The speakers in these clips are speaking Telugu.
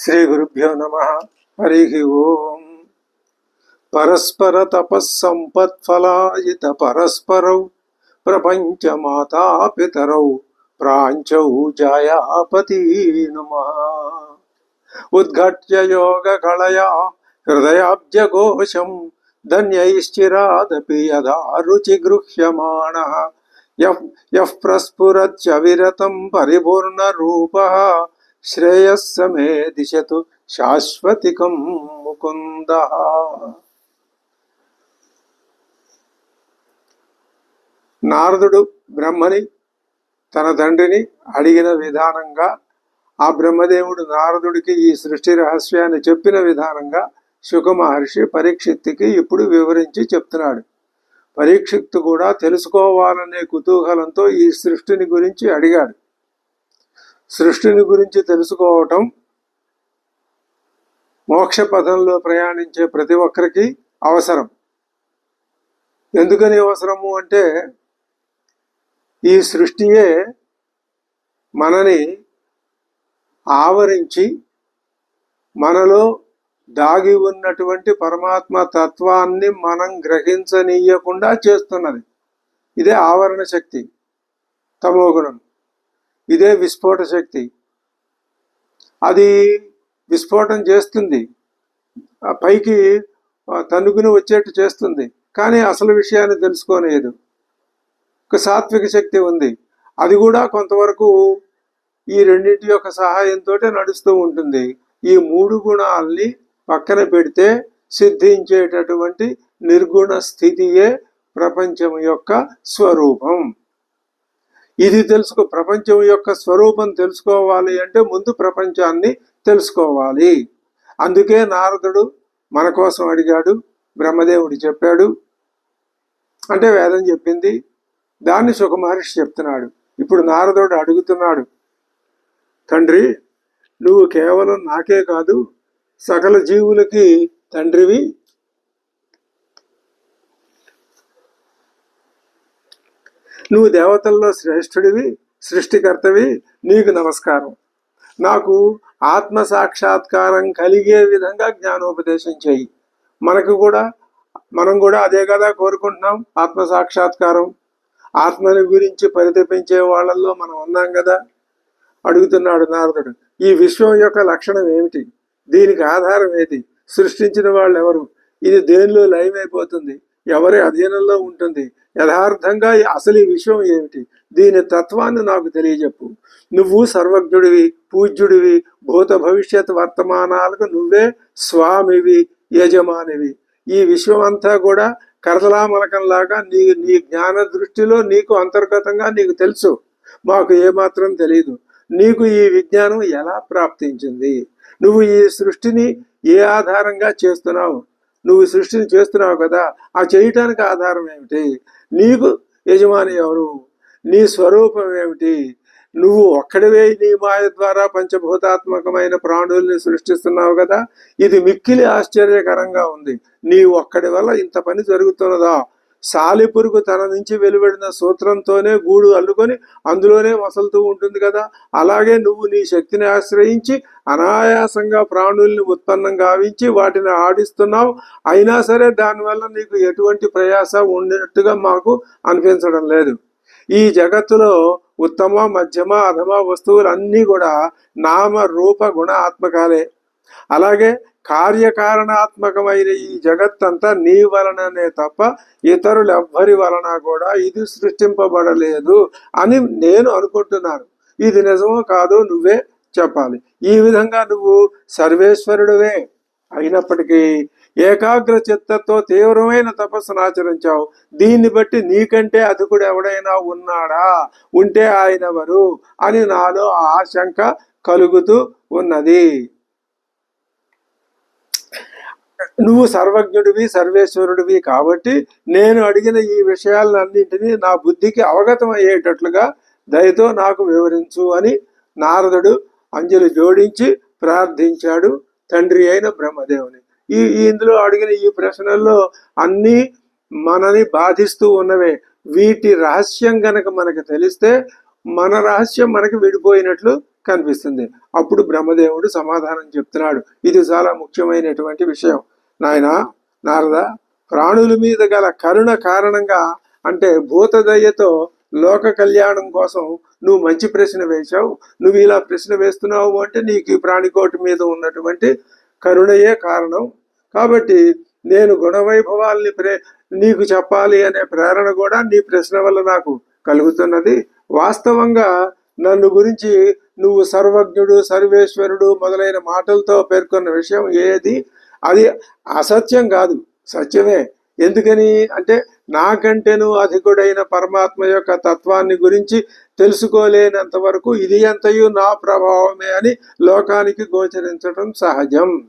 శ్రీ గురుభ్యో నమ. హరి ఓం. పరస్పర తపస్సంపత్ఫలాయిత పరస్పరౌ ప్రపంచ మాతాపితరౌ ప్రాంచౌ జాయాపతి నమ. ఉద్ఘట్య యోగ కళయా హృదయాబ్జఘోషం ధన్యైశ్చిరాదపి యథా రుచి గృహ్యమాణ యః ప్రస్ఫురత్య విరతం పరిపూర్ణ రూప శ్రేయస్స మే దిశతు శాశ్వతికం ముకుంద. నారదుడు బ్రహ్మని తన తండ్రిని అడిగిన విధానంగా ఆ బ్రహ్మదేవుడు నారదుడికి ఈ సృష్టి రహస్యాన్ని చెప్పిన విధానంగా శుక మహర్షి పరీక్షిత్తుకి ఇప్పుడు వివరించి చెప్తున్నాడు. పరీక్షిత్తు కూడా తెలుసుకోవాలనే కుతూహలంతో ఈ సృష్టిని గురించి అడిగాడు. సృష్టిని గురించి తెలుసుకోవటం మోక్ష పథంలో ప్రయాణించే ప్రతి ఒక్కరికి అవసరం. ఎందుకని అవసరము అంటే ఈ సృష్టియే మనని ఆవరించి మనలో దాగి ఉన్నటువంటి పరమాత్మ తత్వాన్ని మనం గ్రహించనీయకుండా చేస్తున్నది. ఇదే ఆవరణ శక్తి తమోగుణం. ఇదే విస్ఫోట శక్తి. అది విస్ఫోటం చేస్తుంది. పైకి తనుగుని వచ్చేట్టు చేస్తుంది. కానీ అసలు విషయాన్ని తెలుసుకోలేదు ఒక సాత్విక శక్తి ఉంది. అది కూడా కొంతవరకు ఈ రెండింటి యొక్క సహాయంతో నడుస్తూ ఉంటుంది. ఈ మూడు గుణాల్ని పక్కన పెడితే సిద్ధించేటటువంటి నిర్గుణ స్థితియే ప్రపంచం యొక్క స్వరూపం. ఇది తెలుసుకో ప్రపంచం యొక్క స్వరూపం తెలుసుకోవాలి అంటే ముందు ప్రపంచాన్ని తెలుసుకోవాలి. అందుకే నారదుడు మన కోసం అడిగాడు బ్రహ్మదేవుడు చెప్పాడు. అంటే వేదం చెప్పింది. దాన్ని సుఖమహర్షి చెప్తున్నాడు. ఇప్పుడు నారదుడు అడుగుతున్నాడు తండ్రి నువ్వు కేవలం నాకే కాదు సకల జీవులకి తండ్రివి నువ్వు దేవతల్లో శ్రేష్ఠుడివి సృష్టికర్తవి నీకు నమస్కారం. నాకు ఆత్మ సాక్షాత్కారం కలిగే విధంగా జ్ఞానోపదేశం చేయి. మనకు కూడా మనం కూడా అదే కదా కోరుకుంటున్నాం ఆత్మ సాక్షాత్కారం. ఆత్మని గురించి పరితపించే వాళ్ళల్లో మనం ఉన్నాం కదా? అడుగుతున్నాడు నారదుడు. ఈ విశ్వం యొక్క లక్షణం ఏమిటి? దీనికి ఆధారం ఏది? సృష్టించిన వాళ్ళు ఎవరు ఇది దేనిలో లయమైపోతుంది? ఎవరి అధీనంలో ఉంటుంది? యథార్థంగా అసలు ఈ విషయం ఏమిటి? దీని తత్వాన్ని నాకు తెలియజెప్పు. నువ్వు సర్వజ్ఞుడివి పూజ్యుడివి భూత భవిష్యత్ వర్తమానాలకు నువ్వే స్వామివి యజమానివి. ఈ విశ్వం అంతా కూడా కరతలామలకంలాగా నీ నీ జ్ఞాన దృష్టిలో నీకు అంతర్గతంగా నీకు తెలుసు. మాకు ఏమాత్రం తెలియదు నీకు ఈ విజ్ఞానం ఎలా ప్రాప్తించింది? నువ్వు ఈ సృష్టిని ఏ ఆధారంగా చేస్తున్నావు? నువ్వు సృష్టిని చేస్తున్నావు కదా ఆ చేయటానికి ఆధారం ఏమిటి? నీకు యజమాని ఎవరు? నీ స్వరూపం ఏమిటి? నువ్వు ఒక్కడివే నీ మాయ ద్వారా పంచభూతాత్మకమైన ప్రాణుల్ని సృష్టిస్తున్నావు కదా ఇది మిక్కిలి ఆశ్చర్యకరంగా ఉంది. నీ ఒక్కడి వల్ల ఇంత పని జరుగుతున్నదా? సాలిపురుగు తన నుంచి వెలువడిన సూత్రంతోనే గూడు అల్లుకొని అందులోనే మసలుతూ ఉంటుంది కదా. అలాగే నువ్వు నీ శక్తిని ఆశ్రయించి అనాయాసంగా ప్రాణుల్ని ఉత్పన్నం గావించి వాటిని ఆడిస్తున్నావు. అయినా సరే దానివల్ల నీకు ఎటువంటి ప్రయాస ఉన్నట్టుగా మాకు అనిపించడం లేదు. ఈ జగత్తులో ఉత్తమ మధ్యమ అధమ వస్తువులన్నీ కూడా నామ రూప గుణ ఆత్మకాలే అలాగే కార్యకారణాత్మకమైన ఈ జగత్తంతా నీ వలననే తప్ప ఇతరులు ఎవ్వరి వలన కూడా ఇది సృష్టింపబడలేదు అని నేను అనుకుంటున్నాను. ఇది నిజమో కాదో నువ్వే చెప్పాలి. ఈ విధంగా నువ్వు సర్వేశ్వరుడువే అయినప్పటికీ ఏకాగ్ర చిత్తతో తీవ్రమైన తపస్సును ఆచరించావు. దీన్ని బట్టి నీకంటే అధికుడు ఎవడైనా ఉన్నాడా? ఉంటే ఆయన ఎవరు అని నాలో ఆశంక కలుగుతూ ఉన్నది. నువ్వు సర్వజ్ఞుడివి సర్వేశ్వరుడివి కాబట్టి నేను అడిగిన ఈ విషయాలన్నింటినీ నా బుద్ధికి అవగతం అయ్యేటట్లుగా దయతో నాకు వివరించు అని నారదుడు అంజలి జోడించి ప్రార్థించాడు. తండ్రి అయిన బ్రహ్మదేవుని. ఈ ఇందులో అడిగిన ఈ ప్రశ్నల్లో అన్నీ మనని బాధిస్తూ ఉన్నవే. వీటి రహస్యం గనక మనకు తెలిస్తే మన రహస్యం మనకి విడిపోయినట్లు కనిపిస్తుంది. అప్పుడు బ్రహ్మదేవుడు సమాధానం చెప్తున్నాడు. ఇది చాలా ముఖ్యమైనటువంటి విషయం. నాయన నారద ప్రాణుల మీద గల కరుణ కారణంగా అంటే భూతదయ్యతో లోక కళ్యాణం కోసం నువ్వు మంచి ప్రశ్న వేశావు. నువ్వు ఇలా ప్రశ్న వేస్తున్నావు అంటే నీకు ఈ ప్రాణికోటి మీద ఉన్నటువంటి కరుణయే కారణం. కాబట్టి నేను గుణవైభవాల్ని ప్రే నీకు చెప్పాలి అనే ప్రేరణ కూడా నీ ప్రశ్న వల్ల నాకు కలుగుతున్నది. వాస్తవంగా నన్ను గురించి నువ్వు సర్వజ్ఞుడు సర్వేశ్వరుడు మొదలైన మాటలతో పేర్కొన్న విషయం ఏది? అది అసత్యం కాదు సత్యమే. ఎందుకని అంటే నాకంటేను అధికుడైన పరమాత్మ యొక్క తత్వాన్ని గురించి తెలుసుకోలేనంత వరకు ఇది ఎంతయు నా ప్రభావమే అని లోకానికి గోచరించడం సహజం.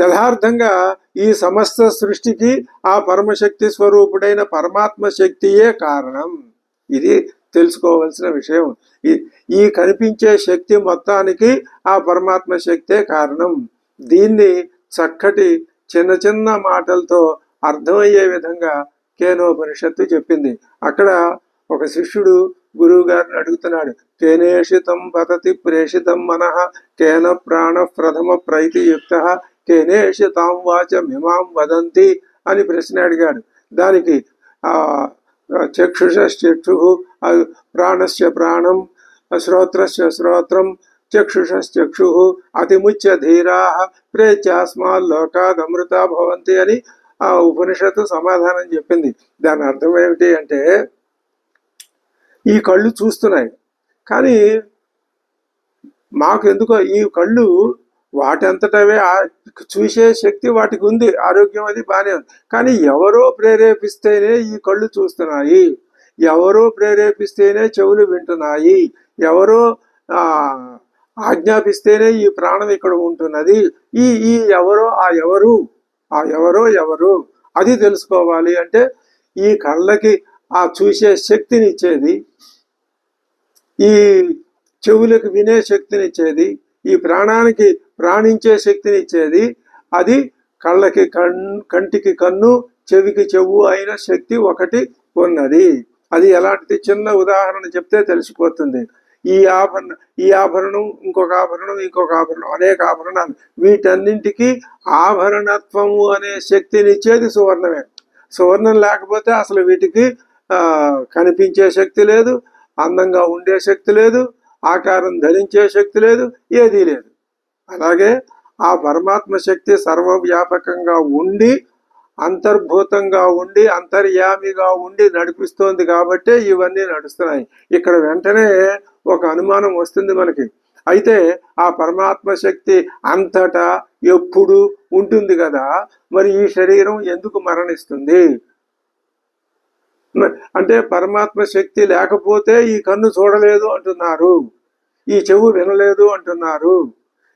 యథార్థంగా ఈ సమస్త సృష్టికి ఆ పరమశక్తి స్వరూపుడైన పరమాత్మ శక్తియే కారణం. ఇది తెలుసుకోవలసిన విషయం. ఈ- ఈ కనిపించే శక్తి మొత్తానికి ఆ పరమాత్మ శక్తే కారణం. దీన్ని చక్కటి చిన్న చిన్న మాటలతో అర్థమయ్యే విధంగా కేనోపనిషత్తు చెప్పింది. అక్కడ ఒక శిష్యుడు గురువు గారిని అడుగుతున్నాడు కేనేషితం పతతి ప్రేషితం మనః కేన ప్రాణ ప్రథమ ప్రైతియుక్త కేనేషితాం వాచమిమాం వదంతి అని ప్రశ్న అడిగాడు. దానికి చక్షుష చక్షుషశ్చక్షు ప్రాణస్య ప్రాణం శ్రోత్రస్య శ్రోత్రం చక్షుషశ్చక్షు అతిముచ్య ధీరా ప్రేత్యాస్మాల్లోకాదమృత భవంతి అని ఆ ఉపనిషత్తు సమాధానం చెప్పింది. దాని అర్థం ఏమిటి అంటే ఈ కళ్ళు చూస్తున్నాయి. కానీ మాకు ఎందుకో ఈ కళ్ళు వాటంతటవే చూసే శక్తి వాటికి ఉంది. ఆరోగ్యం అది బాగానే ఉంది. కానీ ఎవరో ప్రేరేపిస్తేనే ఈ కళ్ళు చూస్తున్నాయి. ఎవరో ప్రేరేపిస్తేనే చెవులు వింటున్నాయి. ఎవరో ఆజ్ఞాపిస్తేనే ఈ ప్రాణం ఇక్కడ ఉంటున్నది. ఈ ఈ ఎవరో ఆ ఎవరు ఆ ఎవరో ఎవరు అది తెలుసుకోవాలి అంటే ఈ కళ్ళకి ఆ చూసే శక్తినిచ్చేది. ఈ చెవులకు వినే శక్తినిచ్చేది. ఈ ప్రాణానికి ప్రాణించే శక్తినిచ్చేది. అది కళ్ళకి కన్ కంటికి కన్ను చెవికి చెవు అయిన శక్తి ఒకటి ఉన్నది. అది ఎలాంటిది చిన్న ఉదాహరణ చెప్తే తెలిసిపోతుంది. ఈ ఆభరణ ఈ ఆభరణం ఇంకొక ఆభరణం ఇంకొక ఆభరణం అనేక ఆభరణాలు. వీటన్నింటికి ఆభరణత్వము అనే శక్తినిచ్చేది సువర్ణమే. సువర్ణం లేకపోతే అసలు వీటికి కనిపించే శక్తి లేదు అందంగా ఉండే శక్తి లేదు ఆకారం ధరించే శక్తి లేదు ఏదీ లేదు. అలాగే ఆ పరమాత్మ శక్తి సర్వవ్యాపకంగా ఉండి అంతర్భూతంగా ఉండి అంతర్యామిగా ఉండి నడిపిస్తోంది కాబట్టే ఇవన్నీ నడుస్తున్నాయి. ఇక్కడ వెంటనే ఒక అనుమానం వస్తుంది మనకి. అయితే ఆ పరమాత్మ శక్తి అంతటా ఎప్పుడు ఉంటుంది కదా. మరి ఈ శరీరం ఎందుకు మరణిస్తుంది? అంటే పరమాత్మ శక్తి లేకపోతే ఈ కన్ను చూడలేదు అంటున్నారు. ఈ చెవు వినలేదు అంటున్నారు.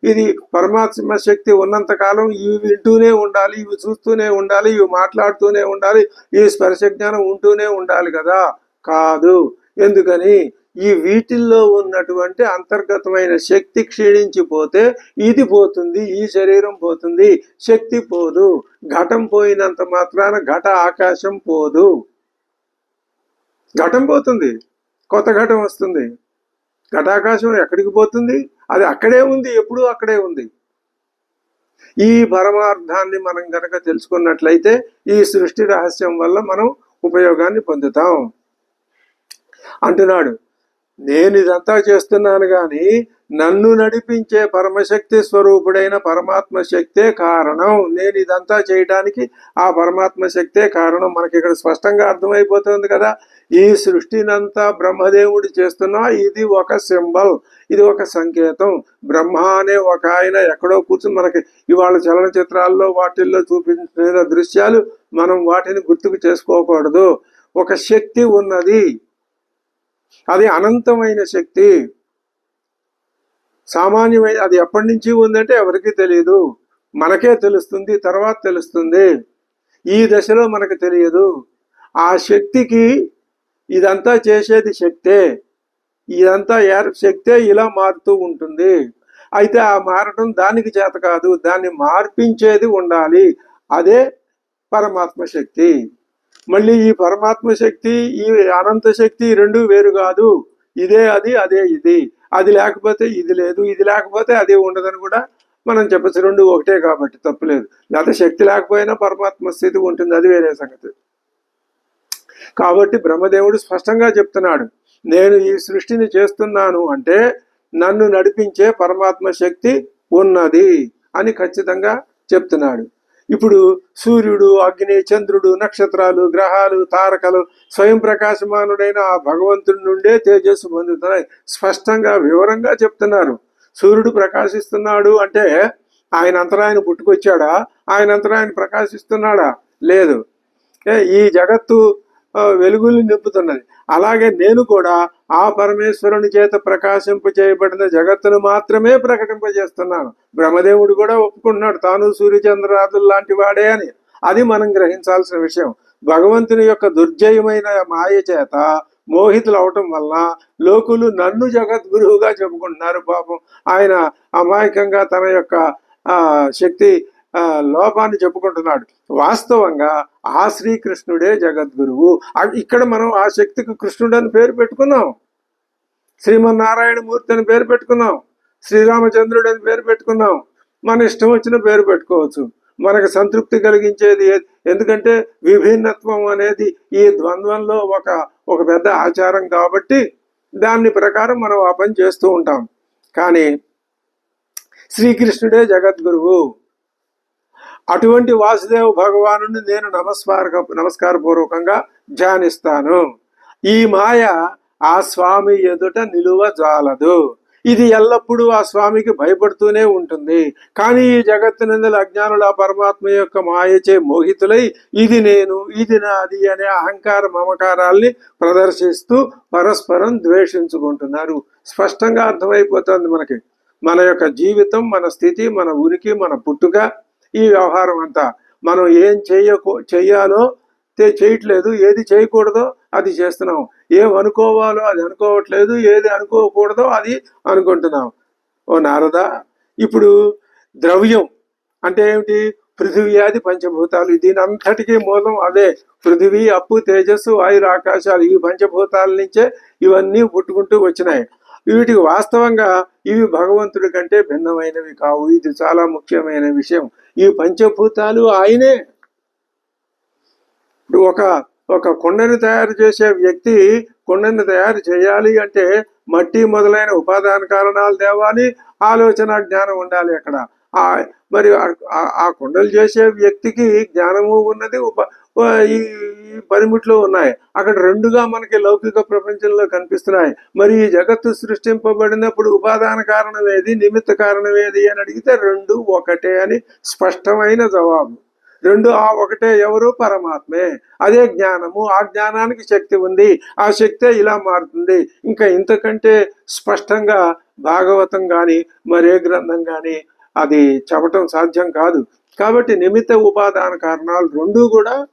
ఇది పరమాత్మ శక్తి ఉన్నంత కాలం ఇవి వింటూనే ఉండాలి ఇవి చూస్తూనే ఉండాలి ఇవి మాట్లాడుతూనే ఉండాలి ఈ స్పర్శ జ్ఞానం ఉంటూనే ఉండాలి కదా. కాదు. ఎందుకని? ఈ వీటిల్లో ఉన్నటువంటి అంతర్గతమైన శక్తి క్షీణించిపోతే ఇది పోతుంది ఈ శరీరం పోతుంది శక్తి పోదు. ఘటం పోయినంత మాత్రాన ఘట ఆకాశం పోదు. ఘటం పోతుంది కొత్త ఘటం వస్తుంది. ఘటాకాశం ఎక్కడికి పోతుంది? అది అక్కడే ఉంది ఎప్పుడూ అక్కడే ఉంది. ఈ పరమార్థాన్ని మనం గనక తెలుసుకున్నట్లయితే ఈ సృష్టి రహస్యం వల్ల మనం ఉపయోగాన్ని పొందుతాం. అంటున్నాడు నేను ఇదంతా చేస్తున్నాను కానీ నన్ను నడిపించే పరమశక్తి స్వరూపుడైన పరమాత్మ శక్తే కారణం. నేను ఇదంతా చేయడానికి ఆ పరమాత్మ శక్తే కారణం. మనకి ఇక్కడ స్పష్టంగా అర్థమైపోతుంది కదా. ఈ సృష్టినంతా బ్రహ్మదేవుడు చేస్తున్నా ఇది ఒక సింబల్ ఇది ఒక సంకేతం. బ్రహ్మ అనే ఒక ఆయన ఎక్కడో కూర్చుని మనకి ఇవాళ చలనచిత్రాల్లో వాటిల్లో చూపించిన దృశ్యాలు మనం వాటిని గుర్తుకు చేసుకోకూడదు. ఒక శక్తి ఉన్నది. అది అనంతమైన శక్తి. సామాన్యమైన అది ఎప్పటి నుంచి ఉందంటే ఎవరికీ తెలియదు మనకే తెలుస్తుంది తర్వాత తెలుస్తుంది. ఈ దశలో మనకు తెలియదు. ఆ శక్తికి ఇదంతా చేసేది శక్తే. ఇదంతా ఏర్ శక్తే ఇలా మారుతూ ఉంటుంది. అయితే ఆ మారడం దానికి చేత కాదు దాన్ని మార్పించేది ఉండాలి. అదే పరమాత్మ శక్తి. మళ్ళీ ఈ పరమాత్మ శక్తి ఈ అనంత శక్తి రెండు వేరు కాదు. ఇదే అది అదే ఇది. అది లేకపోతే ఇది లేదు ఇది లేకపోతే అది ఉండదని కూడా మనం చెప్పచ్చు. రెండు ఒకటే కాబట్టి తప్పులేదు లేకపోతే శక్తి లేకపోయినా పరమాత్మ స్థితి ఉంటుంది. అది వేరే సంగతి. కాబట్టి బ్రహ్మదేవుడు స్పష్టంగా చెప్తున్నాడు. నేను ఈ సృష్టిని చేస్తున్నాను అంటే నన్ను నడిపించే పరమాత్మ శక్తి ఉన్నది అని ఖచ్చితంగా చెప్తున్నాడు. ఇప్పుడు సూర్యుడు అగ్ని చంద్రుడు నక్షత్రాలు గ్రహాలు తారకలు స్వయం ప్రకాశమానుడైన ఆ భగవంతుడి నుండే తేజస్సు పొందుతున్నాయి. స్పష్టంగా వివరంగా చెప్తున్నారు. సూర్యుడు ప్రకాశిస్తున్నాడు అంటే ఆయన అంతరాయన పుట్టుకొచ్చాడా? ఆయన అంతరాయన ప్రకాశిస్తున్నాడా? లేదు. ఏ, ఈ జగత్తు వెలుగుల్ని వెలుగులు నింపుతున్నది. అలాగే నేను కూడా ఆ పరమేశ్వరుని చేత ప్రకాశింప చేయబడిన జగత్తును మాత్రమే ప్రకటింపజేస్తున్నాను. బ్రహ్మదేవుడు కూడా ఒప్పుకుంటున్నాడు. తాను సూర్యచంద్రరాజులు లాంటి వాడే అని. అది మనం గ్రహించాల్సిన విషయం. భగవంతుని యొక్క దుర్జయమైన మాయ చేత మోహితులు అవటం వల్ల లోకులు నన్ను జగద్గురువుగా చెప్పుకుంటున్నారు. పాపం ఆయన అమాయకంగా తన యొక్క ఆ శక్తి లోపాన్ని చెప్పుకుంటున్నాడు. వాస్తవంగా ఆ శ్రీకృష్ణుడే జగద్గురువు. ఇక్కడ మనం ఆ శక్తికి కృష్ణుడు అని పేరు పెట్టుకున్నాం. శ్రీమన్నారాయణ మూర్తి అని పేరు పెట్టుకున్నాం. శ్రీరామచంద్రుడు అని పేరు పెట్టుకున్నాం. మన ఇష్టం వచ్చిన పేరు పెట్టుకోవచ్చు. మనకు సంతృప్తి కలిగించేది ఎందుకంటే విభిన్నత్వం అనేది ఈ ద్వంద్వంలో ఒక ఒక పెద్ద ఆచారం కాబట్టి దాని ప్రకారం మనం ఆ పని చేస్తూ ఉంటాం. కానీ శ్రీకృష్ణుడే జగద్గురువు. అటువంటి వాసుదేవ భగవాను నేను నమస్కార నమస్కారపూర్వకంగా ధ్యానిస్తాను. ఈ మాయ ఆ స్వామి ఎదుట నిలువ జాలదు. ఇది ఎల్లప్పుడూ ఆ స్వామికి భయపడుతూనే ఉంటుంది. కానీ ఈ జగత్తునందల అజ్ఞానుల పరమాత్మ యొక్క మాయచే మోహితులై ఇది నేను ఇది నాది అనే అహంకార మమకారాల్ని ప్రదర్శిస్తూ పరస్పరం ద్వేషించుకుంటున్నారు. స్పష్టంగా అర్థమైపోతుంది మనకి. మన యొక్క జీవితం మన స్థితి మన ఉనికి మన పుట్టుక ఈ వ్యవహారం అంతా. మనం ఏం చేయకో చెయ్యాలో చేయట్లేదు ఏది చేయకూడదో అది చేస్తున్నాం. ఏం అనుకోవాలో అది అనుకోవట్లేదు ఏది అనుకోకూడదో అది అనుకుంటున్నాం. ఓ నారదా ఇప్పుడు ద్రవ్యం అంటే ఏమిటి? పృథివ్యాది పంచభూతాలు. దీని అంతటికీ మూలం అవే. పృథివీ అప్పు తేజస్సు వాయురు ఆకాశాలు ఈ పంచభూతాల నుంచే ఇవన్నీ పుట్టుకుంటూ వచ్చినాయి. వీటికి వాస్తవంగా ఇవి భగవంతుడి కంటే భిన్నమైనవి కావు. ఇది చాలా ముఖ్యమైన విషయం. ఈ పంచభూతాలు ఆయనే. ఇప్పుడు ఒక ఒక కొండను తయారు చేసే వ్యక్తి కొండను తయారు చేయాలి అంటే మట్టి మొదలైన ఉపాదాన కారణాలు తేవాలి ఆలోచన జ్ఞానం ఉండాలి అక్కడ. ఆ మరి ఆ- కొండలు చేసే వ్యక్తికి జ్ఞానము ఉన్నది ఉప ఈ ఈ పనిముట్లు ఉన్నాయి. అక్కడ రెండుగా మనకి లౌకిక ప్రపంచంలో కనిపిస్తున్నాయి. మరి ఈ జగత్తు సృష్టింపబడినప్పుడు ఉపాదాన కారణం ఏది? నిమిత్త కారణం ఏది? అని అడిగితే రెండు ఒకటే అని స్పష్టమైన జవాబు. రెండు ఆ ఒకటే ఎవరు? పరమాత్మే. అదే జ్ఞానము. ఆ జ్ఞానానికి శక్తి ఉంది. ఆ శక్తే ఇలా మారుతుంది. ఇంకా ఇంతకంటే స్పష్టంగా భాగవతం కానీ మరే గ్రంథం కానీ అది చెప్పటం సాధ్యం కాదు. కాబట్టి నిమిత్త ఉపాదాన కారణాలు రెండూ కూడా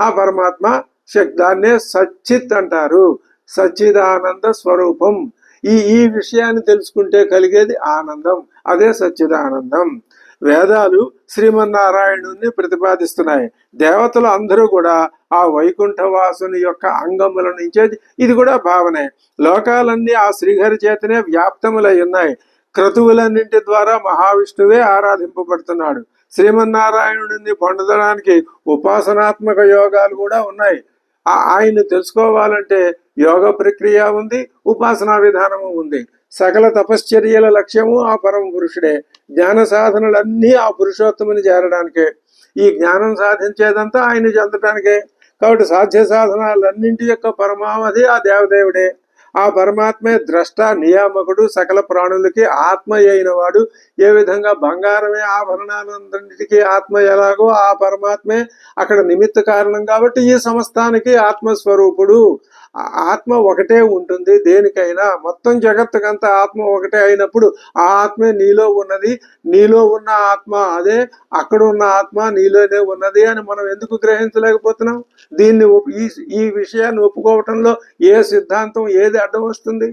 ఆ పరమాత్మ శబ్దాన్నే దాన్నే సచ్చిత్ అంటారు. సచ్చిదానంద స్వరూపం. ఈ ఈ విషయాన్ని తెలుసుకుంటే కలిగేది ఆనందం. అదే సచ్చిదానందం. వేదాలు శ్రీమన్నారాయణుని ప్రతిపాదిస్తున్నాయి. దేవతలు అందరూ కూడా ఆ వైకుంఠవాసుని యొక్క అంగముల నుంచే ఇది కూడా భావనే. లోకాలన్నీ ఆ శ్రీహరి చేతనే వ్యాప్తములై ఉన్నాయి. క్రతువులన్నింటి ద్వారా మహావిష్ణువే ఆరాధింపబడుతున్నాడు. శ్రీమన్నారాయణుడిని పొందడానికి ఉపాసనాత్మక యోగాలు కూడా ఉన్నాయి. ఆయన్ని తెలుసుకోవాలంటే యోగ ప్రక్రియ ఉంది ఉపాసనా విధానము ఉంది. సకల తపశ్చర్యల లక్ష్యము ఆ పరమ పురుషుడే. జ్ఞాన సాధనలన్నీ ఆ పురుషోత్తముని చేరడానికే. ఈ జ్ఞానం సాధించేదంతా ఆయన చెందడానికే కాబట్టి సాధ్య సాధనాలన్నింటి యొక్క పరమావధి ఆ దేవదేవుడే. ఆ పరమాత్మే ద్రష్ట నియామకుడు సకల ప్రాణులకి ఆత్మ అయిన వాడు ఏ విధంగా బంగారమే ఆభరణాలందరికీ ఆత్మ ఎలాగో ఆ పరమాత్మే అక్కడ నిమిత్త కారణం కాబట్టి ఈ సంస్థానికి ఆత్మస్వరూపుడు. ఆత్మ ఒకటే ఉంటుంది. దేనికైనా మొత్తం జగత్తుకంతా ఆత్మ ఒకటే అయినప్పుడు ఆ ఆత్మే నీలో ఉన్నది. నీలో ఉన్న ఆత్మ అదే. అక్కడ ఉన్న ఆత్మ నీలోనే ఉన్నది అని మనం ఎందుకు గ్రహించలేకపోతున్నాం? దీన్ని ఈ ఈ విషయాన్ని ఒప్పుకోవటంలో ఏ సిద్ధాంతం ఏది అడ్డం వస్తుంది?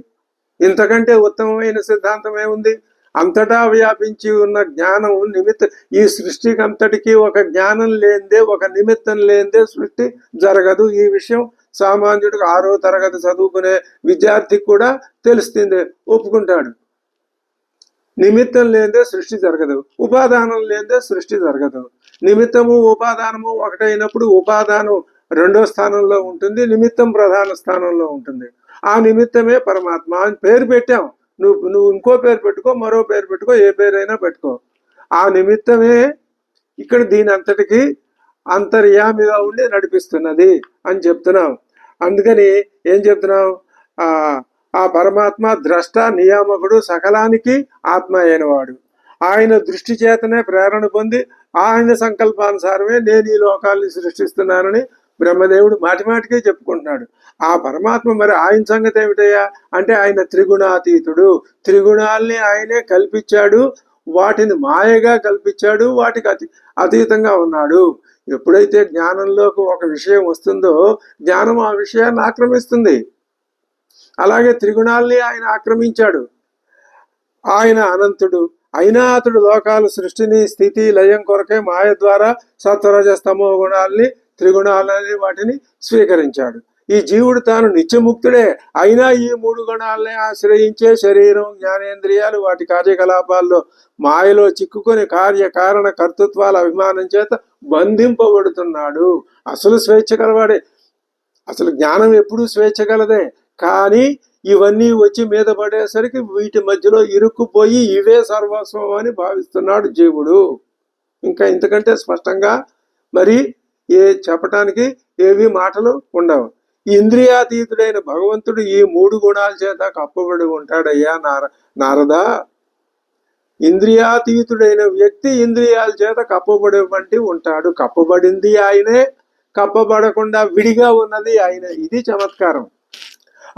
ఇంతకంటే ఉత్తమమైన సిద్ధాంతం ఏముంది? అంతటా వ్యాపించి ఉన్న జ్ఞానం నిమిత్త ఈ సృష్టికి అంతటికీ ఒక జ్ఞానం లేనిదే ఒక నిమిత్తం లేనిదే సృష్టి జరగదు. ఈ విషయం సామాన్యుడికి ఆరో తరగతి చదువుకునే విద్యార్థికి కూడా తెలుస్తుంది ఒప్పుకుంటాడు. నిమిత్తం లేదే సృష్టి జరగదు. ఉపాదానం లేదే సృష్టి జరగదు. నిమిత్తము ఉపాదానము ఒకటైనప్పుడు ఉపాదానం రెండో స్థానంలో ఉంటుంది నిమిత్తం ప్రధాన స్థానంలో ఉంటుంది. ఆ నిమిత్తమే పరమాత్మ అని పేరు పెట్టాం. నువ్వు నువ్వు ఇంకో పేరు పెట్టుకో మరో పేరు పెట్టుకో ఏ పేరైనా పెట్టుకో. ఆ నిమిత్తమే ఇక్కడ దీని అంతటికి అంతర్యామిగా ఉండి నడిపిస్తున్నది. అని చెప్తున్నాం అందుకని ఏం చెప్తున్నాం ఆ ఆ పరమాత్మ ద్రష్ట నియామకుడు సకలానికి ఆత్మ అయినవాడు. ఆయన దృష్టి చేతనే ప్రేరణ పొంది ఆయన సంకల్పానుసారమే నేను ఈ లోకాల్ని సృష్టిస్తున్నానని బ్రహ్మదేవుడు మాటిమాటికే చెప్పుకుంటున్నాడు. ఆ పరమాత్మ మరి ఆయన సంగతి ఏమిటయ్యా? అంటే ఆయన త్రిగుణాతీతుడు. త్రిగుణాల్ని ఆయనే కల్పించాడు. వాటిని మాయగా కల్పించాడు. వాటికి అతి అతీతంగా ఉన్నాడు. ఎప్పుడైతే జ్ఞానంలోకి ఒక విషయం వస్తుందో జ్ఞానం ఆ విషయాన్ని ఆక్రమిస్తుంది. అలాగే త్రిగుణాల్ని ఆయన ఆక్రమించాడు. ఆయన అనంతుడు అయినా అతడు లోకాల సృష్టిని స్థితి లయం కొరకే మాయ ద్వారా సత్వరజస్తమో గుణాల్ని త్రిగుణాలని వాటిని స్వీకరించాడు. ఈ జీవుడు తాను నిత్యముక్తుడే అయినా ఈ మూడు గుణాలని ఆశ్రయించే శరీరం జ్ఞానేంద్రియాలు వాటి కార్యకలాపాల్లో మాయలో చిక్కుకొని కార్యకారణ కర్తృత్వాల అభిమానం చేత బంధింపబడుతున్నాడు. అసలు స్వేచ్ఛ గలవాడే. అసలు జ్ఞానం ఎప్పుడూ స్వేచ్ఛ గలదే. కానీ ఇవన్నీ వచ్చి మీద పడేసరికి వీటి మధ్యలో ఇరుక్కుపోయి ఇవే సర్వస్వం అని భావిస్తున్నాడు జీవుడు. ఇంకా ఇంతకంటే స్పష్టంగా మరి ఏ చెప్పటానికి ఏవి మాటలు ఉండవు. ఇంద్రియాతీతుడైన భగవంతుడు ఈ మూడు గుణాల చేత కప్పబడి ఉంటాడయ్యా నార నారదా. ఇంద్రియాతీతుడైన వ్యక్తి ఇంద్రియాల చేత కప్పబడి వంటి ఉంటాడు. కప్పబడింది ఆయనే కప్పబడకుండా విడిగా ఉన్నది ఆయన. ఇది చమత్కారం.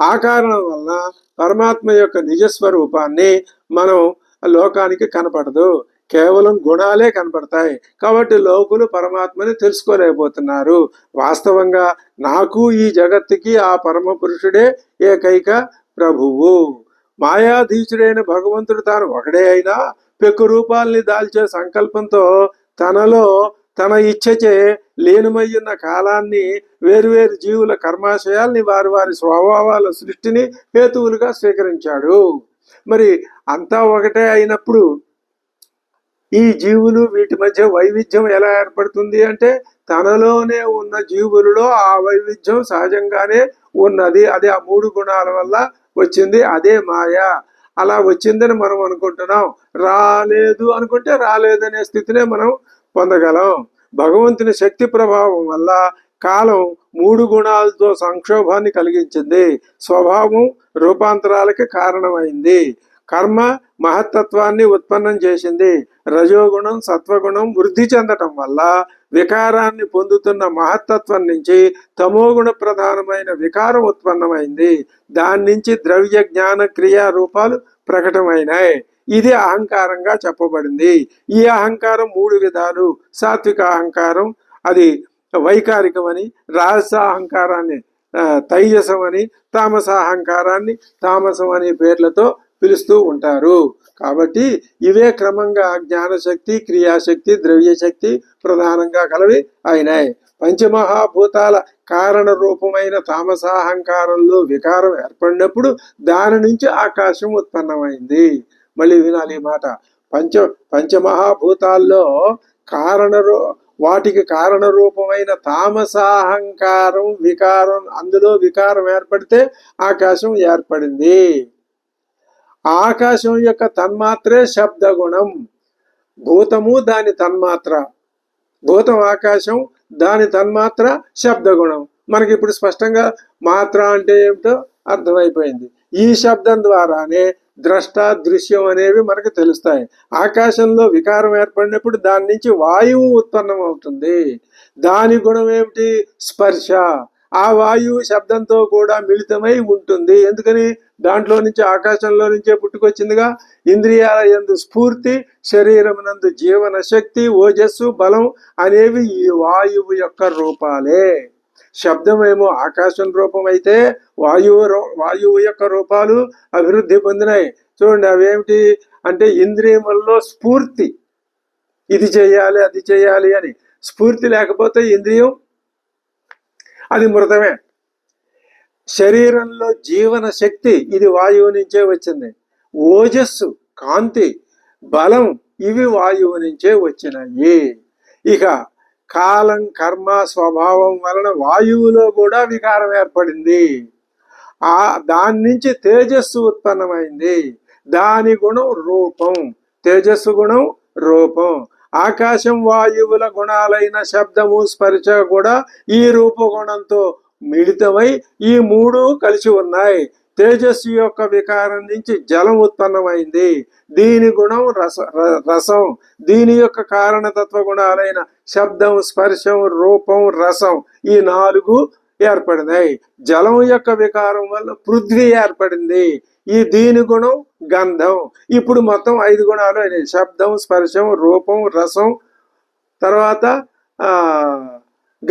ఆ కారణం వలన పరమాత్మ యొక్క నిజస్వరూపాన్ని మనం లోకానికి కనపడదు. కేవలం గుణాలే కనపడతాయి. కాబట్టి లోకులు పరమాత్మని తెలుసుకోలేకపోతున్నారు. వాస్తవంగా నాకు ఈ జగత్తుకి ఆ పరమ పురుషుడే ఏకైక ప్రభువు. మాయాధీశుడైన భగవంతుడు తాను ఒకడే అయినా పెక్కు రూపాల్ని దాల్చే సంకల్పంతో తనలో తన ఇచ్చచే లీనమయ్యున్న కాలాన్ని వేరువేరు జీవుల కర్మాశయాల్ని వారి వారి స్వభావాల సృష్టిని హేతువులుగా స్వీకరించాడు. మరి అంతా ఒకటే అయినప్పుడు ఈ జీవులు వీటి మధ్య వైవిధ్యం ఎలా ఏర్పడుతుంది అంటే తనలోనే ఉన్న జీవులలో ఆ వైవిధ్యం సహజంగానే ఉన్నది. అది ఆ మూడు గుణాల వల్ల వచ్చింది అదే మాయ. అలా వచ్చిందని మనం అనుకుంటున్నాం. రాలేదు అనుకుంటే రాలేదనే స్థితినే మనం పొందగలం. భగవంతుని శక్తి ప్రభావం వల్ల కాలం మూడు గుణాలతో సంక్షోభాన్ని కలిగించింది. స్వభావం రూపాంతరాలకి కారణమైంది. కర్మ మహత్తత్వాన్ని ఉత్పన్నం చేసింది. రజోగుణం సత్వగుణం వృద్ధి చెందటం వల్ల వికారాన్ని పొందుతున్న మహత్తత్వం నుంచి తమోగుణ ప్రధానమైన వికారం ఉత్పన్నమైంది. దాని నుంచి ద్రవ్య జ్ఞాన క్రియా రూపాలు ప్రకటమైనాయి. ఇది అహంకారంగా చెప్పబడింది. ఈ అహంకారం మూడు విధాలు. సాత్విక అహంకారం అది వైకారికమని రాజస అహంకారాన్ని ఆ, తైజసం అని తామస అహంకారాన్ని తామసం అనే పేర్లతో పిలుస్తూ ఉంటారు. కాబట్టి ఇవే క్రమంగా జ్ఞానశక్తి క్రియాశక్తి ద్రవ్యశక్తి ప్రధానంగా కలవి అయినాయి. పంచమహాభూతాల కారణ రూపమైన తామసాహంకారంలో వికారం ఏర్పడినప్పుడు దాని నుంచి ఆకాశం ఉత్పన్నమైంది. మళ్ళీ వినాలి మాట. పంచ పంచమహాభూతాల్లో కారణ రూ- వాటికి కారణ రూపమైన తామసాహంకారం వికారం అందులో వికారం ఏర్పడితే ఆకాశం ఏర్పడింది. ఆకాశం యొక్క తన్మాత్రే శబ్దగుణం. భూతము దాని తన్మాత్ర. భూతం ఆకాశం దాని తన్మాత్ర శబ్దగుణం. మనకి ఇప్పుడు స్పష్టంగా మాత్ర అంటే ఏమిటో అర్థమైపోయింది. ఈ శబ్దం ద్వారానే ద్రష్ట దృశ్యం అనేవి మనకు తెలుస్తాయి. ఆకాశంలో వికారం ఏర్పడినప్పుడు దాని నుంచి వాయువు ఉత్పన్నం అవుతుంది దాని గుణం ఏమిటి? స్పర్శ. ఆ వాయువు శబ్దంతో కూడా మిళితమై ఉంటుంది. ఎందుకని? దాంట్లో నుంచి ఆకాశంలో నుంచే పుట్టుకొచ్చిందిగా. ఇంద్రియాల ఎందు స్ఫూర్తి నందు జీవన శక్తి ఓజస్సు బలం అనేవి ఈ వాయువు యొక్క రూపాలే. శబ్దమేమో ఆకాశం రూపం అయితే వాయువు వాయువు యొక్క రూపాలు అభివృద్ధి పొందినాయి. చూడండి అవేమిటి అంటే ఇంద్రియముల్లో స్ఫూర్తి. ఇది చేయాలి అది చేయాలి అని. స్ఫూర్తి లేకపోతే ఇంద్రియం అది మృతమే. శరీరంలో జీవన శక్తి ఇది వాయువు నుంచే వచ్చింది. ఓజస్సు కాంతి బలం ఇవి వాయువు నుంచే వచ్చినాయి. ఇక కాలం కర్మ స్వభావం వలన వాయువులో కూడా వికారం ఏర్పడింది. ఆ దాని నుంచి తేజస్సు ఉత్పన్నమైంది. దాని గుణం రూపం తేజస్సు గుణం రూపం. ఆకాశం వాయువుల గుణాలైన శబ్దము స్పర్శ కూడా ఈ రూపగుణంతో మిళితమై ఈ మూడు కలిసి ఉన్నాయి. తేజస్సు యొక్క వికారం నుంచి జలం ఉత్పన్నమైంది. దీని గుణం రస ర- రసం. దీని యొక్క కారణతత్వ గుణాలైన శబ్దం స్పర్శం రూపం రసం ఈ నాలుగు ఏర్పడినాయి. జలం యొక్క వికారం వల్ల పృథ్వీ ఏర్పడింది. ఈ దీని గుణం గంధం. ఇప్పుడు మొత్తం ఐదు గుణాలు అయినాయి. శబ్దం స్పర్శం రూపం రసం. తర్వాత ఆ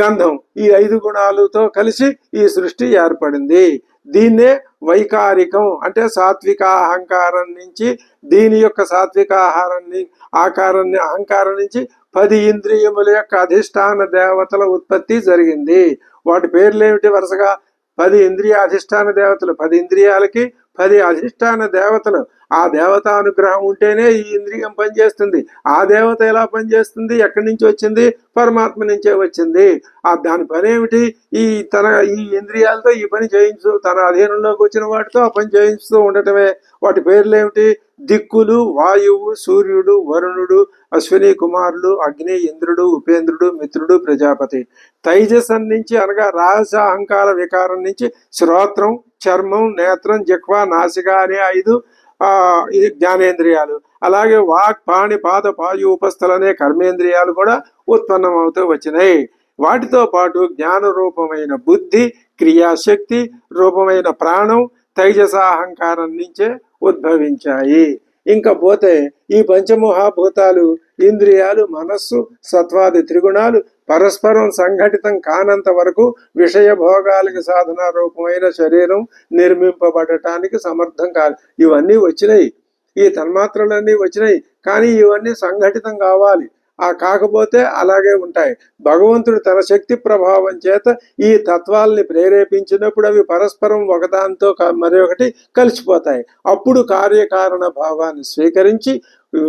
గంధం. ఈ ఐదు గుణాలతో కలిసి ఈ సృష్టి ఏర్పడింది. దీన్నే వైకారికం అంటే సాత్విక అహంకారం నుంచి దీని యొక్క సాత్విక ఆహారాన్ని ఆకారాన్ని అహంకారం నుంచి పది ఇంద్రియముల యొక్క అధిష్టాన దేవతల ఉత్పత్తి జరిగింది. వాటి పేర్లు ఏమిటి వరుసగా? పది ఇంద్రియ అధిష్టాన దేవతలు. పది ఇంద్రియాలకి పది అధిష్టాన దేవతలు. ఆ దేవత అనుగ్రహం ఉంటేనే ఈ ఇంద్రియం పనిచేస్తుంది. ఆ దేవత ఎలా పనిచేస్తుంది? ఎక్కడి నుంచి వచ్చింది? పరమాత్మ నుంచే వచ్చింది. ఆ దాని పని ఏమిటి? ఈ తన ఈ ఇంద్రియాలతో ఈ పని చేయించు తన అధీనంలోకి వచ్చిన వాటితో ఆ పని చేయించుతూ ఉండటమే. వాటి పేర్లు ఏమిటి? దిక్కులు వాయువు సూర్యుడు వరుణుడు అశ్విని కుమారులు అగ్ని ఇంద్రుడు ఉపేంద్రుడు మిత్రుడు ప్రజాపతి. తైజసం నుంచి అనగా రహస్య అహంకార వికారం నుంచి శ్రోత్రం చర్మం నేత్రం జిహ్వ నాసిక అనే ఐదు ఆ ఇది జ్ఞానేంద్రియాలు. అలాగే వాక్ పాణి పాద పాయు ఉపస్థలనే కర్మేంద్రియాలు కూడా ఉత్పన్నమవుతూ వచ్చినాయి. వాటితో పాటు జ్ఞాన రూపమైన బుద్ధి క్రియాశక్తి రూపమైన ప్రాణం తైజస అహంకారం నుంచే ఉద్భవించాయి. ఇంకా పోతే ఈ పంచమహాభూతాలు ఇంద్రియాలు మనస్సు సత్వాది త్రిగుణాలు పరస్పరం సంఘటితం కానంత వరకు విషయ భోగాలకి సాధన రూపమైన శరీరం నిర్మింపబడటానికి సమర్థం కాదు. ఇవన్నీ వచ్చినాయి. ఈ తన్మాత్రలన్నీ వచ్చినాయి. కానీ ఇవన్నీ సంఘటితం కావాలి. ఆ కాకపోతే అలాగే ఉంటాయి. భగవంతుడు తన శక్తి ప్రభావం చేత ఈ తత్వాల్ని ప్రేరేపించినప్పుడు అవి పరస్పరం ఒకదాంతో మరొకటి కలిసిపోతాయి. అప్పుడు కార్యకారణ భావాన్ని స్వీకరించి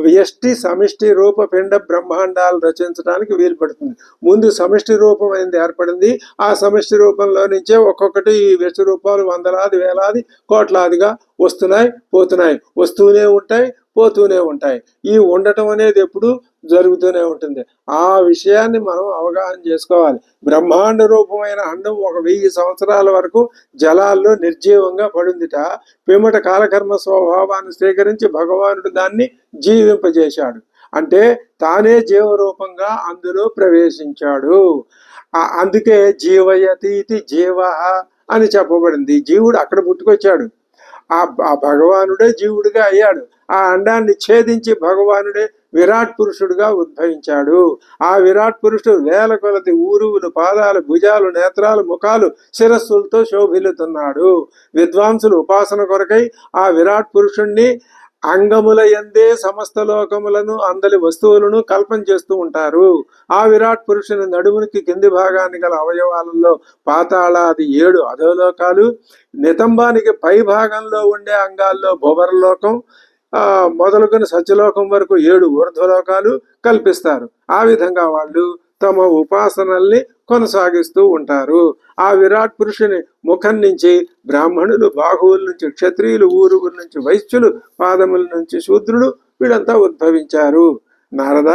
వ్యష్టి సమిష్టి రూప పిండ బ్రహ్మాండాలు రచించడానికి వీలు పడుతుంది. ముందు సమిష్టి అనేది ఏర్పడింది. ఆ సమిష్టి రూపంలో నుంచే ఒక్కొక్కటి ఈ వ్యష్టి రూపాలు వందలాది వేలాది కోట్లాదిగా వస్తున్నాయి పోతున్నాయి. వస్తూనే ఉంటాయి పోతూనే ఉంటాయి. ఈ ఉండటం అనేది ఎప్పుడు జరుగుతూనే ఉంటుంది. ఆ విషయాన్ని మనం అవగాహన చేసుకోవాలి. బ్రహ్మాండ రూపమైన అండం ఒక వెయ్యి సంవత్సరాల వరకు జలాల్లో నిర్జీవంగా పడిందిట. పిమ్మట కాలకర్మ స్వభావాన్ని స్వీకరించి భగవానుడు దాన్ని జీవింపజేశాడు. అంటే తానే జీవరూపంగా అందులో ప్రవేశించాడు. అందుకే అందుకే జీవయతీతి జీవ అని చెప్పబడింది. జీవుడు అక్కడ పుట్టుకొచ్చాడు. ఆ ఆ భగవానుడే జీవుడిగా అయ్యాడు. ఆ అండాన్ని ఛేదించి భగవానుడే విరాట్ పురుషుడుగా ఉద్భవించాడు. ఆ విరాట్ పురుషుడు వేల కొలది ఊరువులు పాదాలు భుజాలు నేత్రాలు ముఖాలు శిరస్సులతో శోభిల్లుతున్నాడు. విద్వాంసులు ఉపాసన కొరకై ఆ విరాట్ పురుషుణ్ణి అంగముల ఎందే సమస్త లోకములను అందలి వస్తువులను కల్పన చేస్తూ ఉంటారు. ఆ విరాట్ పురుషుని నడుమునికి కింది భాగాన్ని గల అవయవాలలో పాతాళాది ఏడు అధోలోకాలు నితంబానికి పై భాగంలో ఉండే అంగాల్లో భువరలోకం మొదలుకొని సత్యలోకం వరకు ఏడు ఊర్ధ్వలోకాలు కల్పిస్తారు. ఆ విధంగా వాళ్ళు తమ ఉపాసనల్ని కొనసాగిస్తూ ఉంటారు. ఆ విరాట్ పురుషుని ముఖం నుంచి బ్రాహ్మణులు బాహువుల నుంచి క్షత్రియులు ఊరుగుల నుంచి వైశ్యులు పాదముల నుంచి శూద్రులు వీళ్ళంతా ఉద్భవించారు. నారద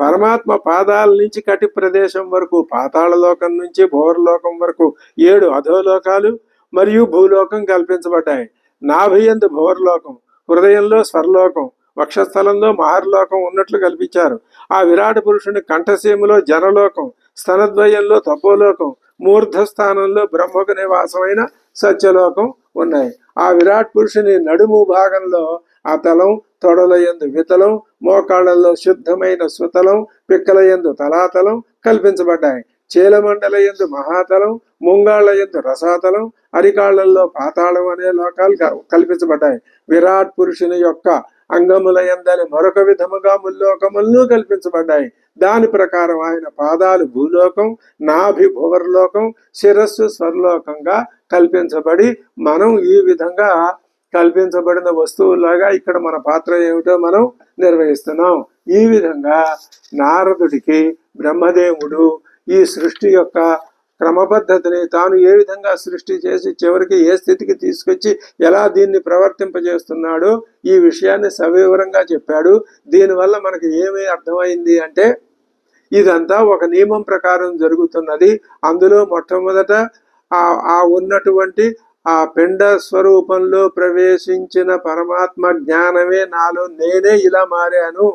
పరమాత్మ పాదాల నుంచి కటి ప్రదేశం వరకు పాతాళలోకం నుంచి భోరలోకం వరకు ఏడు అధోలోకాలు మరియు భూలోకం కల్పించబడ్డాయి. నాభియందు భోరలోకం హృదయంలో స్వర్లోకం వక్షస్థలంలో మహర్లోకం ఉన్నట్లు కల్పించారు. ఆ విరాట పురుషుని కంఠసీమలో జనలోకం స్తనద్వయంలో తపోలోకం మూర్ధస్థానంలో బ్రహ్మకు నివాసమైన సత్యలోకం ఉన్నాయి. ఆ విరాట్ పురుషుని నడుము భాగంలో అతలం తొడల యందు వితలం మోకాళ్ళలో శుద్ధమైన సుతలం పిక్కల యందు తలాతలం కల్పించబడ్డాయి. చీలమండల యందు మహాతలం ముంగాళ్ళ యందు రసాతలం అరికాళ్ళలో పాతాళం అనే లోకాలు క- కల్పించబడ్డాయి. విరాట్ పురుషుని యొక్క అంగముల ఎందని మరొక విధముగా ముల్లోకములను కల్పించబడ్డాయి. దాని ప్రకారం ఆయన పాదాలు భూలోకం నాభి భువర్లోకం శిరస్సు స్వర్లోకంగా కల్పించబడి మనం ఈ విధంగా కల్పించబడిన వస్తువులాగా ఇక్కడ మన పాత్ర ఏమిటో మనం నిర్వహిస్తున్నాం. ఈ విధంగా నారదుడికి బ్రహ్మదేవుడు ఈ సృష్టి యొక్క క్రమపద్ధతిని తాను ఏ విధంగా సృష్టి చేసి చివరికి ఏ స్థితికి తీసుకొచ్చి ఎలా దీన్ని ప్రవర్తింపజేస్తున్నాడో ఈ విషయాన్ని సవివరంగా చెప్పాడు. దీనివల్ల మనకి ఏమి అర్థమైంది అంటే ఇదంతా ఒక నియమం ప్రకారం జరుగుతున్నది. అందులో మొట్టమొదట ఆ ఉన్నటువంటి ఆ పిండ స్వరూపంలో ప్రవేశించిన పరమాత్మ జ్ఞానమే నాలో నేనే ఇలా మారాను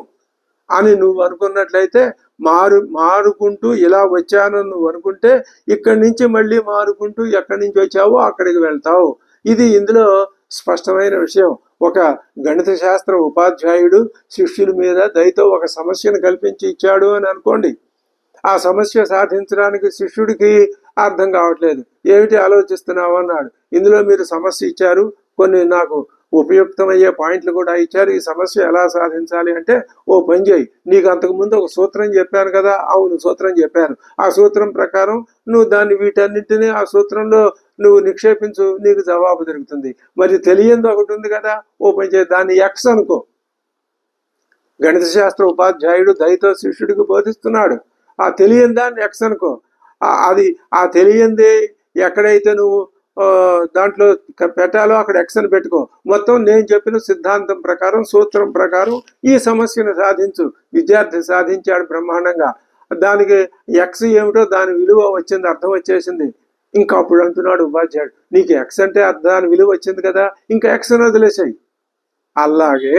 అని నువ్వు అనుకున్నట్లయితే మారు మారుకుంటూ ఇలా వచ్చాను నువ్వు అనుకుంటే ఇక్కడి నుంచి మళ్ళీ మారుకుంటూ ఎక్కడి నుంచి వచ్చావో అక్కడికి వెళ్తావు. ఇది ఇందులో స్పష్టమైన విషయం. ఒక గణిత శాస్త్ర ఉపాధ్యాయుడు శిష్యుల మీద దయతో ఒక సమస్యను కల్పించి ఇచ్చాడు అని అనుకోండి. ఆ సమస్య సాధించడానికి శిష్యుడికి అర్థం కావట్లేదు. ఏమిటి ఆలోచిస్తున్నావు అన్నాడు. ఇందులో మీరు సమస్య ఇచ్చారు. కొన్ని నాకు ఉపయుక్తమయ్యే పాయింట్లు కూడా ఇచ్చారు. ఈ సమస్య ఎలా సాధించాలి అంటే ఓ పని చేయి నీకు అంతకుముందు ఒక సూత్రం చెప్పాను కదా? అవును సూత్రం చెప్పాను. ఆ సూత్రం ప్రకారం నువ్వు దాన్ని వీటన్నింటినీ ఆ సూత్రంలో నువ్వు నిక్షేపించు నీకు జవాబు దొరుకుతుంది. మరి తెలియంది ఒకటి ఉంది కదా? ఓ పని చేయి దాన్ని ఎక్స్ అనుకో. గణిత శాస్త్ర ఉపాధ్యాయుడు దయతో శిష్యుడికి బోధిస్తున్నాడు. ఆ తెలియని దాన్ని ఎక్స్ అనుకో. అది ఆ తెలియంది ఎక్కడైతే నువ్వు దాంట్లో పెట్టాలో అక్కడ ఎక్సన్ పెట్టుకో. మొత్తం నేను చెప్పిన సిద్ధాంతం ప్రకారం సూత్రం ప్రకారం ఈ సమస్యను సాధించు. విద్యార్థి సాధించాడు బ్రహ్మాండంగా. దానికి ఎక్స్ ఏమిటో దాని విలువ వచ్చింది అర్థం వచ్చేసింది. ఇంకా అప్పుడు అంటున్నాడు ఉపాధ్యాయుడు నీకు ఎక్స్ అంటే దాని విలువ వచ్చింది కదా ఇంకా ఎక్స్ వదిలేసాయి. అలాగే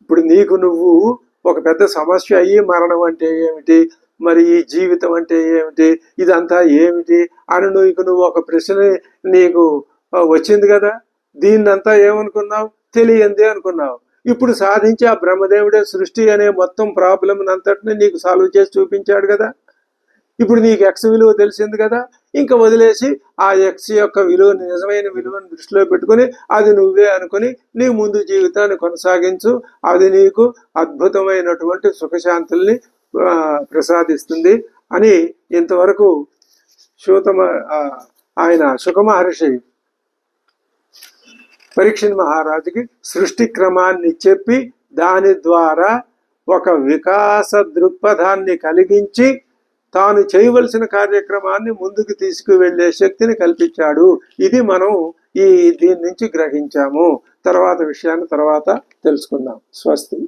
ఇప్పుడు నీకు నువ్వు ఒక పెద్ద సమస్య అయ్యి మరణం అంటే ఏమిటి? మరి ఈ జీవితం అంటే ఏమిటి? ఇదంతా ఏమిటి? అని నువ్వు నువ్వు ఒక ప్రశ్న నీకు వచ్చింది కదా? దీన్నంతా ఏమనుకున్నావు? తెలియంది అనుకున్నావు. ఇప్పుడు సాధించి ఆ బ్రహ్మదేవుడే సృష్టి అనే మొత్తం ప్రాబ్లం అంతటిని నీకు సాల్వ్ చేసి చూపించాడు కదా? ఇప్పుడు నీకు ఎక్స్ విలువ తెలిసింది కదా? ఇంకా వదిలేసి ఆ ఎక్స్ యొక్క విలువ నిజమైన విలువను దృష్టిలో పెట్టుకొని అది నువ్వే అనుకుని నీ ముందు జీవితాన్ని కొనసాగించు. అది నీకు అద్భుతమైనటువంటి సుఖశాంతుల్ని ప్రసాదిస్తుంది అని ఇంతవరకు శూతమ ఆయన సుఖమహర్షి పరీక్షణ్ మహారాజుకి సృష్టి క్రమాన్ని చెప్పి దాని ద్వారా ఒక వికాస దృక్పథాన్ని కలిగించి తాను చేయవలసిన కార్యక్రమాన్ని ముందుకు తీసుకువెళ్ళే శక్తిని కల్పించాడు. ఇది మనం ఈ దీని నుంచి గ్రహించాము. తర్వాత విషయాన్ని తర్వాత తెలుసుకుందాం. స్వస్తి.